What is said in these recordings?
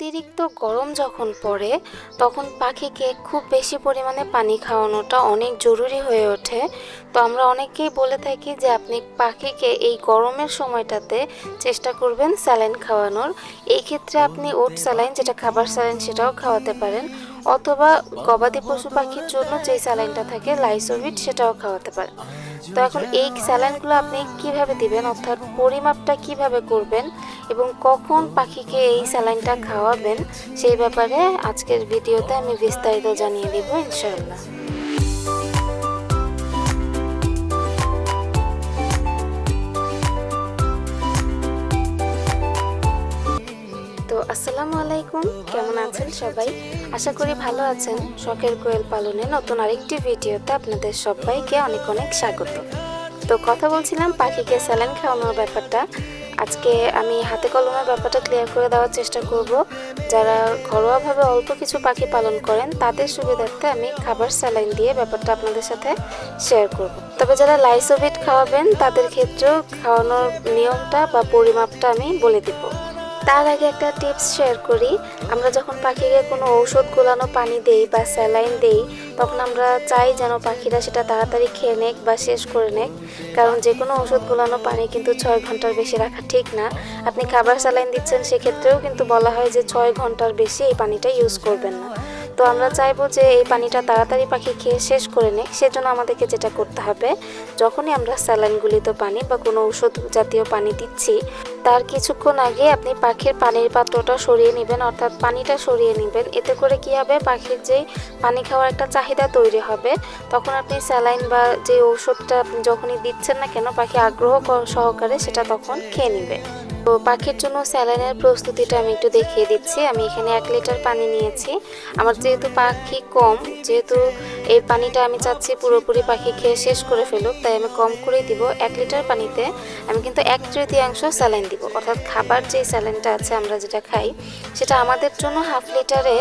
অতিরিক্ত গরম যখন পড়ে, তখন পাখিকে খুব বেশি পরিমাণে পানি খাওয়ানোটা অনেক জরুরি হয়ে ওঠে। তো আমরা অনেকেই বলে থাকি যে, আপনি পাখিকে এই গরমের সময়টাতে চেষ্টা করবেন স্যালাইন খাওয়ানোর। এই ক্ষেত্রে আপনি ওট স্যালাইন, যেটা খাবার স্যালাইন, সেটাও খাওয়াতে পারেন। অথবা গবাদি পশু পাখির জন্য যে স্যালাইনটা থাকে লাইসোভিট সেটাও খাওয়াতে পারে তো এখন এই স্যালাইনগুলো আপনি কীভাবে দিবেন, অর্থাৎ পরিমাপটা কীভাবে করবেন এবং কখন পাখিকে এই স্যালাইনটা খাওয়াবেন, সেই ব্যাপারে আজকের ভিডিওতে আমি বিস্তারিত জানিয়ে দেবো, ইনশাআল্লাহ। আসসালামু আলাইকুম, কেমন আছেন সবাই? আশা করি ভালো আছেন। শখের কোয়েল পালনে নতুন আরেকটি ভিডিওতে আপনাদের সবাইকে অনেক অনেক স্বাগত। তো কথা বলছিলাম পাখিকে স্যালাইন খাওয়ানোর ব্যাপারটা। আজকে আমি হাতে কলমের ব্যাপারটা ক্লিয়ার করে দেওয়ার চেষ্টা করব। যারা ঘরোয়াভাবে অল্প কিছু পাখি পালন করেন, তাদের সুবিধার্থে আমি খাবার স্যালাইন দিয়ে ব্যাপারটা আপনাদের সাথে শেয়ার করব। তবে যারা লাইসোভিট খাওয়াবেন, তাদের ক্ষেত্রেও খাওয়ানোর নিয়মটা বা পরিমাপটা আমি বলে দিব। তার আগে একটা টিপস শেয়ার করি। আমরা যখন পাখিকে কোনো ঔষধ গোলানো পানি দেই বা স্যালাইন দেই, তখন আমরা চাই যেন পাখিরা সেটা তাড়াতাড়ি খেয়ে নেক বা শেষ করে নেক। কারণ যে কোনো ওষুধ গোলানো পানি কিন্তু ছয় ঘণ্টার বেশি রাখা ঠিক না। আপনি খাবার স্যালাইন দিচ্ছেন, সেক্ষেত্রেও কিন্তু বলা হয় যে ছয় ঘণ্টার বেশি এই পানিটা ইউজ করবেন না। তো আমরা চাইব যে এই পানিটা তাড়াতাড়ি পাখি খেয়ে শেষ করে নেক, সেজন্য আমাদেরকে যেটা করতে হবে, যখনই আমরা স্যালাইনগুলিত পানি বা কোনো ঔষধ জাতীয় পানি দিচ্ছি তার কিছুক্ষণ আগে আপনি পাখির পানির পাত্রটা সরিয়ে নেবেন, অর্থাৎ পানিটা সরিয়ে নেবেন। এতে করে কি হবে? পাখির যেই পানি খাওয়ার একটা চাহিদা তৈরি হবে। তখন আপনি স্যালাইন বা যে ঔষধটা আপনি যখনই দিচ্ছেন না কেন, পাখি আগ্রহ সহকারে সেটা তখন খেয়ে নেবে। তো পাখির জন্য স্যালাইনের প্রস্তুতিটা আমি একটু দেখিয়ে দিচ্ছি। আমি এখানে এক লিটার পানি নিয়েছি। আমার যেহেতু পাখি কম, যেহেতু এই পানিটা আমি চাচ্ছি পুরোপুরি পাখি খেয়ে শেষ করে ফেলুক, তাই আমি কম করেই দিব। এক লিটার পানিতে আমি কিন্তু এক তৃতীয়াংশ স্যালাইন দিব। অর্থাৎ খাবার যে স্যালাইনটা আছে আমরা যেটা খাই, সেটা আমাদের জন্য হাফ লিটারে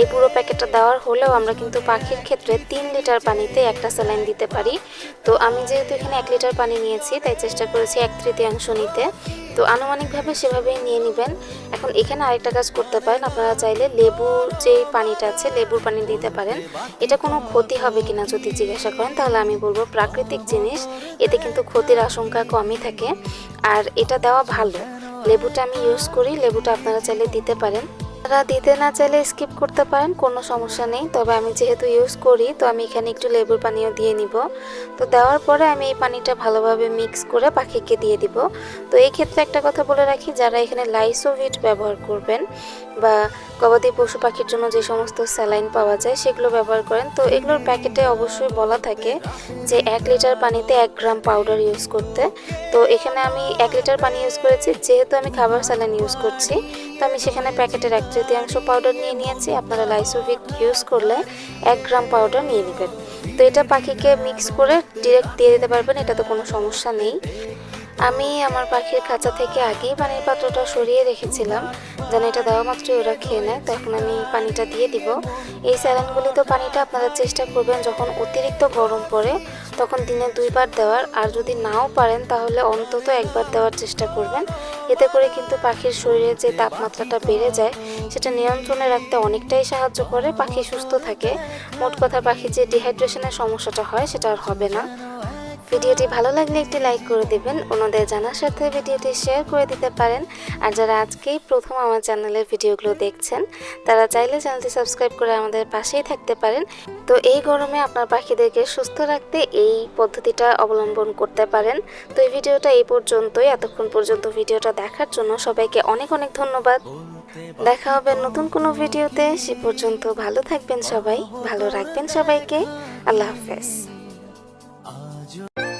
এই পুরো প্যাকেটটা দেওয়ার হলেও আমরা কিন্তু পাখির ক্ষেত্রে তিন লিটার পানিতে একটা স্যালাইন দিতে পারি। তো আমি যেহেতু এখানে এক লিটার পানি নিয়েছি, তাই চেষ্টা করেছি এক তৃতীয়াংশ নিতে। তো আনুমানিকভাবে সেভাবেই নিয়ে নেবেন। এখন এখানে আরেকটা কাজ করতে পারেন। আপনারা চাইলে লেবুর যে পানিটা আছে, লেবুর পানি দিতে পারেন। এটা কোনো ক্ষতি হবে কিনা যদি জিজ্ঞাসা করেন, তাহলে আমি বলব প্রাকৃতিক জিনিস, এতে কিন্তু ক্ষতির আশঙ্কা কমই থাকে। আর এটা দেওয়া ভালো। লেবুটা আমি ইউজ করি। লেবুটা আপনারা চাইলে দিতে পারেন। আপনারা দিতে না চাইলে স্কিপ করতে পারেন, কোনো সমস্যা নেই। তবে আমি যেহেতু ইউজ করি, তো আমি এখানে একটু লেবুর পানিও দিয়ে নিব। তো দেওয়ার পরে আমি এই পানিটা ভালোভাবে মিক্স করে পাখিকে দিয়ে দিব। তো এই ক্ষেত্রে একটা কথা বলে রাখি, যারা এখানে লাইসোভিট ব্যবহার করবেন বা গবাদি পশু পাখির জন্য যে সমস্ত স্যালাইন পাওয়া যায় সেগুলো ব্যবহার করেন। তো এগুলোর প্যাকেটে অবশ্যই বলা থাকে যে এক লিটার পানিতে এক গ্রাম পাউডার ইউজ করতে। তো এখানে আমি এক লিটার পানি ইউজ করেছি, যেহেতু আমি খাবার স্যালাইন ইউজ করছি, তো আমি সেখানে প্যাকেটের এক তৃতীয়াংশ পাউডার নিয়ে নিয়েছি। আপনারা লাইসোভিক ইউজ করলে এক গ্রাম পাউডার নিয়ে নেবেন। তো এটা পাখিকে মিক্স করে ডিরেক্ট দিয়ে দিতে পারবেন এটা তো কোনো সমস্যা নেই। আমি আমার পাখির খাঁচা থেকে আগেই পানির পাত্রটা সরিয়ে রেখেছিলাম। যেন এটা দেওয়া মাত্রই ওরা খেয়ে নেয়। তখন আমি পানিটা দিয়ে দিব। এই স্যালাইনগুলিতে পানিটা আপনারা চেষ্টা করবেন যখন অতিরিক্ত গরম পড়ে, তখন দিনে দুইবার দেওয়ার। আর যদি নাও পারেন, তাহলে অন্তত একবার দেওয়ার চেষ্টা করবেন। এতে করে কিন্তু পাখির শরীরে যে তাপমাত্রাটা বেড়ে যায়, সেটা নিয়ন্ত্রণে রাখতে অনেকটাই সাহায্য করে। পাখি সুস্থ থাকে। মোট কথা পাখির যে ডিহাইড্রেশনের সমস্যাটা হয়, সেটা আর হবে না। ভিডিওটি ভালো লাগলে একটি লাইক করে দিবেন, অন্যদের জানার সাথে ভিডিওটি শেয়ার করে দিতে পারেন। আর যারা আজকেই প্রথম আমার চ্যানেলের ভিডিওগুলো দেখছেন, তারা চাইলে চ্যানেলটি সাবস্ক্রাইব করে আমাদের পাশেই থাকতে পারেন। তো এই গরমে আপনার পাখিদেরকে সুস্থ রাখতে এই পদ্ধতিটা অবলম্বন করতে পারেন। তো এই ভিডিওটা এই পর্যন্তই। এতক্ষণ পর্যন্ত ভিডিওটা দেখার জন্য সবাইকে অনেক অনেক ধন্যবাদ। দেখা হবে নতুন কোনো ভিডিওতে। সে পর্যন্ত ভালো থাকবেন সবাই, ভালো রাখবেন সবাইকে। আল্লাহ হাফেজ। 줘